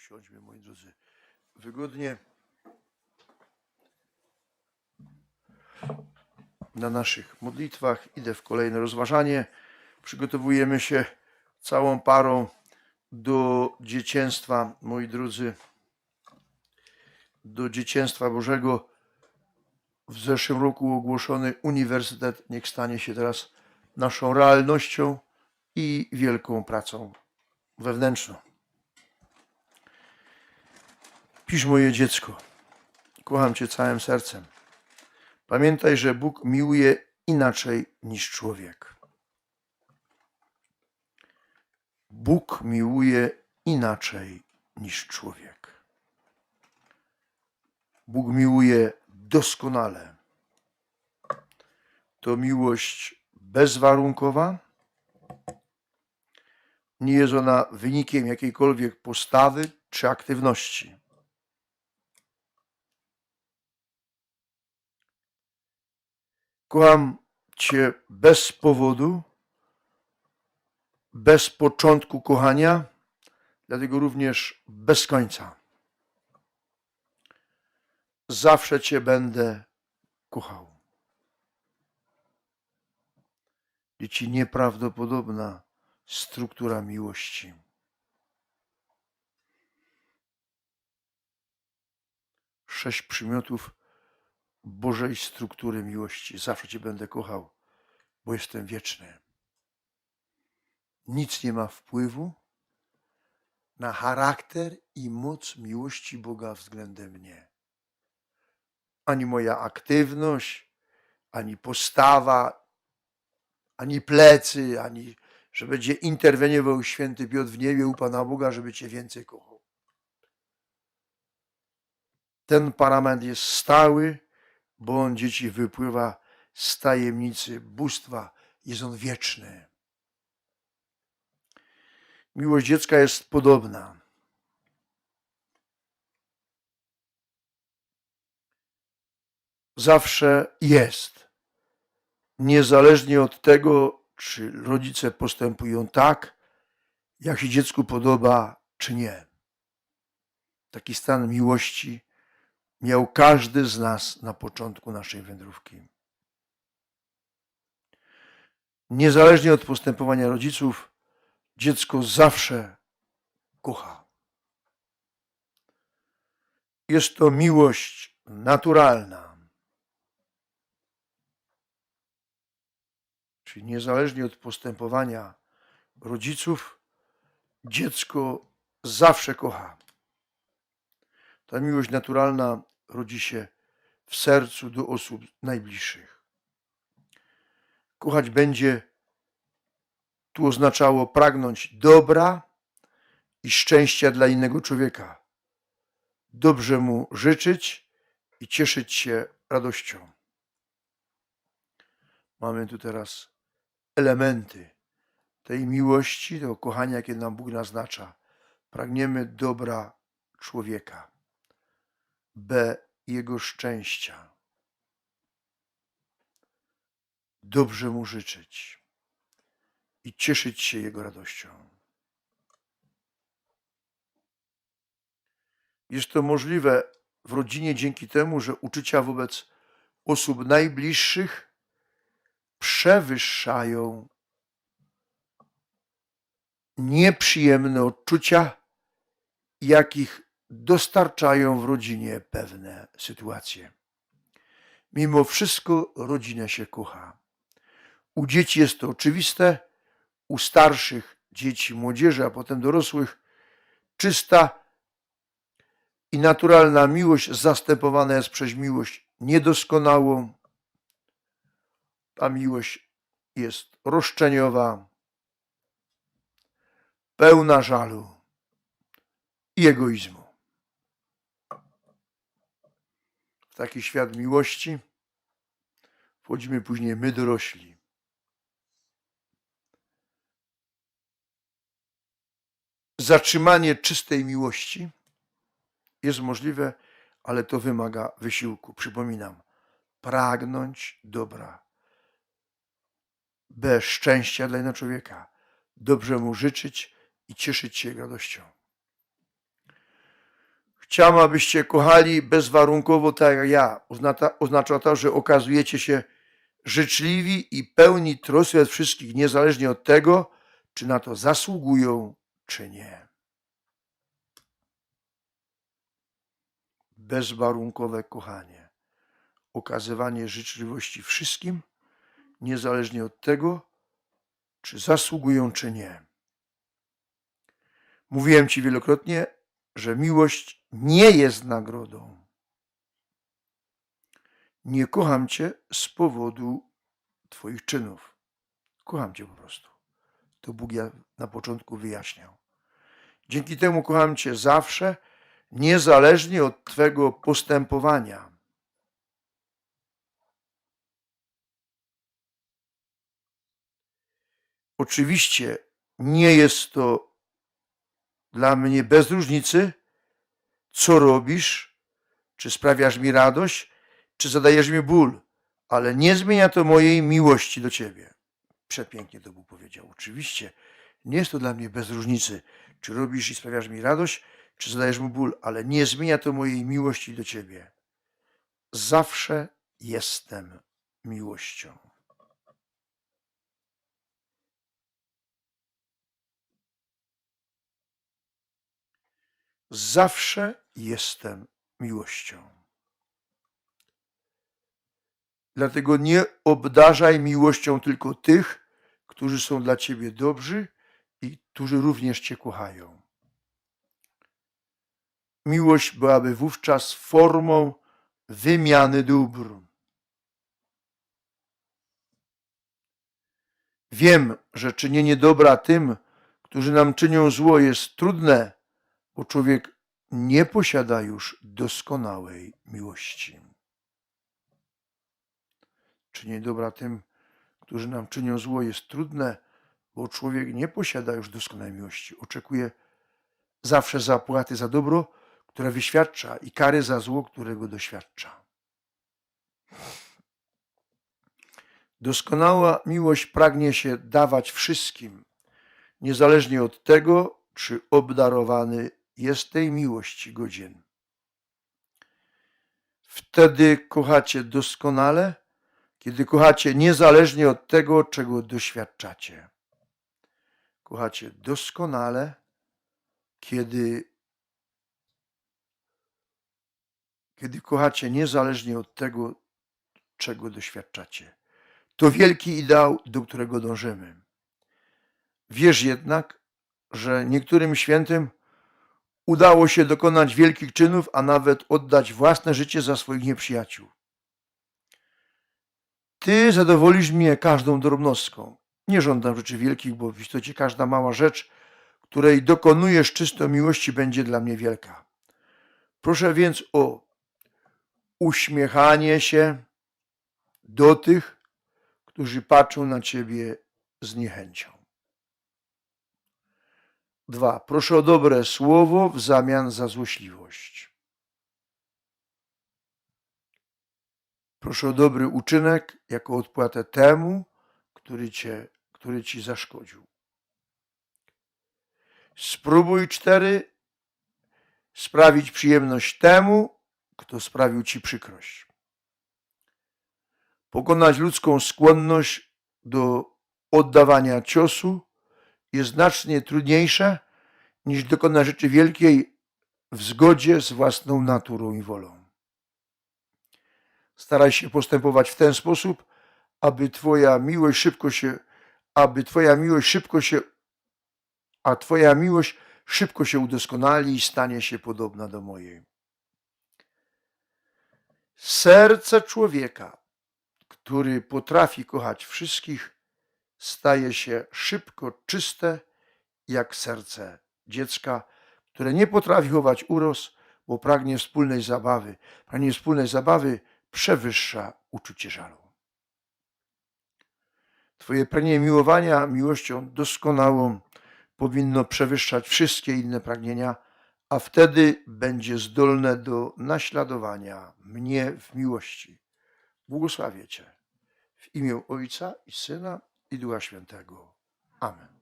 Usiądźmy, moi drodzy, wygodnie. Na naszych modlitwach idę w kolejne rozważanie. Przygotowujemy się całą parą do dzieciństwa, moi drodzy, do dzieciństwa Bożego. W zeszłym roku ogłoszony uniwersytet niech stanie się teraz naszą realnością i wielką pracą wewnętrzną. Pisz moje dziecko, kocham Cię całym sercem. Pamiętaj, że Bóg miłuje inaczej niż człowiek. Bóg miłuje inaczej niż człowiek. Bóg miłuje doskonale. To miłość bezwarunkowa. Nie jest ona wynikiem jakiejkolwiek postawy czy aktywności. Kocham Cię bez powodu, bez początku kochania, dlatego również bez końca. Zawsze Cię będę kochał. Dzieci, nieprawdopodobna struktura miłości. Sześć przymiotów Bożej struktury miłości. Zawsze Cię będę kochał, bo jestem wieczny. Nic nie ma wpływu na charakter i moc miłości Boga względem mnie. Ani moja aktywność, ani postawa, ani plecy, ani że będzie interweniował święty Piotr w niebie u Pana Boga, żeby Cię więcej kochał. Ten parament jest stały, bo on dzieci wypływa z tajemnicy bóstwa, jest on wieczny. Miłość dziecka jest podobna. Zawsze jest. Niezależnie od tego, czy rodzice postępują tak, jak się dziecku podoba, czy nie. Taki stan miłości miał każdy z nas na początku naszej wędrówki. Niezależnie od postępowania rodziców, dziecko zawsze kocha. Jest to miłość naturalna. Czyli niezależnie od postępowania rodziców, dziecko zawsze kocha. Ta miłość naturalna rodzi się w sercu do osób najbliższych. Kochać będzie tu oznaczało pragnąć dobra i szczęścia dla innego człowieka, dobrze mu życzyć i cieszyć się radością. Mamy tu teraz elementy tej miłości, tego kochania, jakie nam Bóg naznacza. Pragniemy dobra człowieka. B. Jego szczęścia. Dobrze mu życzyć i cieszyć się Jego radością. Jest to możliwe w rodzinie dzięki temu, że uczucia wobec osób najbliższych przewyższają nieprzyjemne odczucia, jakich dostarczają w rodzinie pewne sytuacje. Mimo wszystko rodzinę się kocha. U dzieci jest to oczywiste, u starszych dzieci, młodzieży, a potem dorosłych, czysta i naturalna miłość zastępowana jest przez miłość niedoskonałą. Ta miłość jest roszczeniowa, pełna żalu i egoizmu. W taki świat miłości wchodzimy później my dorośli. Zatrzymanie czystej miłości jest możliwe, ale to wymaga wysiłku. Przypominam, pragnąć dobra. B. Szczęścia dla innego człowieka. Dobrze mu życzyć i cieszyć się jego radością. Chciałam, abyście kochali bezwarunkowo tak jak ja. Oznacza, to, że okazujecie się życzliwi i pełni troski wobec wszystkich, niezależnie od tego, czy na to zasługują, czy nie. Bezwarunkowe kochanie. Okazywanie życzliwości wszystkim, niezależnie od tego, czy zasługują, czy nie. Mówiłem Ci wielokrotnie, że miłość nie jest nagrodą. Nie kocham Cię z powodu Twoich czynów. Kocham Cię po prostu. To Bóg ja na początku wyjaśniał. Dzięki temu kocham Cię zawsze, niezależnie od Twego postępowania. Oczywiście nie jest to dla mnie bez różnicy, co robisz, czy sprawiasz mi radość, czy zadajesz mi ból, ale nie zmienia to mojej miłości do Ciebie. Przepięknie to Bóg powiedział. Oczywiście nie jest to dla mnie bez różnicy, czy robisz i sprawiasz mi radość, czy zadajesz mi ból, ale nie zmienia to mojej miłości do Ciebie. Zawsze jestem miłością. Zawsze jestem miłością. Dlatego nie obdarzaj miłością tylko tych, którzy są dla ciebie dobrzy i którzy również cię kochają. Miłość byłaby wówczas formą wymiany dóbr. Wiem, że czynienie dobra tym, którzy nam czynią zło, jest trudne, bo człowiek nie posiada już doskonałej miłości. Czynienie dobra tym, którzy nam czynią zło, jest trudne, bo człowiek nie posiada już doskonałej miłości. Oczekuje zawsze zapłaty za dobro, które wyświadcza, i kary za zło, którego doświadcza. Doskonała miłość pragnie się dawać wszystkim, niezależnie od tego, czy obdarowany jest tej miłości godzien. Wtedy kochacie doskonale, kiedy kochacie niezależnie od tego, czego doświadczacie. Kochacie doskonale, kiedy, kiedy kochacie niezależnie od tego, czego doświadczacie. To wielki ideał, do którego dążymy. Wiesz jednak, że niektórym świętym udało się dokonać wielkich czynów, a nawet oddać własne życie za swoich nieprzyjaciół. Ty zadowolisz mnie każdą drobnostką. Nie żądam rzeczy wielkich, bo w istocie każda mała rzecz, której dokonujesz czysto miłości, będzie dla mnie wielka. Proszę więc o uśmiechanie się do tych, którzy patrzą na ciebie z niechęcią. Dwa. Proszę o dobre słowo w zamian za złośliwość. Proszę o dobry uczynek jako odpłatę temu, który, cię, który ci zaszkodził. Spróbuj cztery sprawić przyjemność temu, kto sprawił ci przykrość. Pokonać ludzką skłonność do oddawania ciosu jest znacznie trudniejsze niż dokonać rzeczy wielkiej w zgodzie z własną naturą i wolą. Staraj się postępować w ten sposób, aby Twoja miłość szybko się, aby Twoja miłość szybko się, a Twoja miłość szybko się udoskonali i stanie się podobna do mojej. Serce człowieka, który potrafi kochać wszystkich, staje się szybko czyste jak serce dziecka, które nie potrafi chować uros, bo pragnie wspólnej zabawy. Pragnie wspólnej zabawy przewyższa uczucie żalu. Twoje pragnienie miłowania miłością doskonałą powinno przewyższać wszystkie inne pragnienia, a wtedy będzie zdolne do naśladowania mnie w miłości. Błogosławię Cię w imię Ojca i Syna i Ducha Świętego. Amen.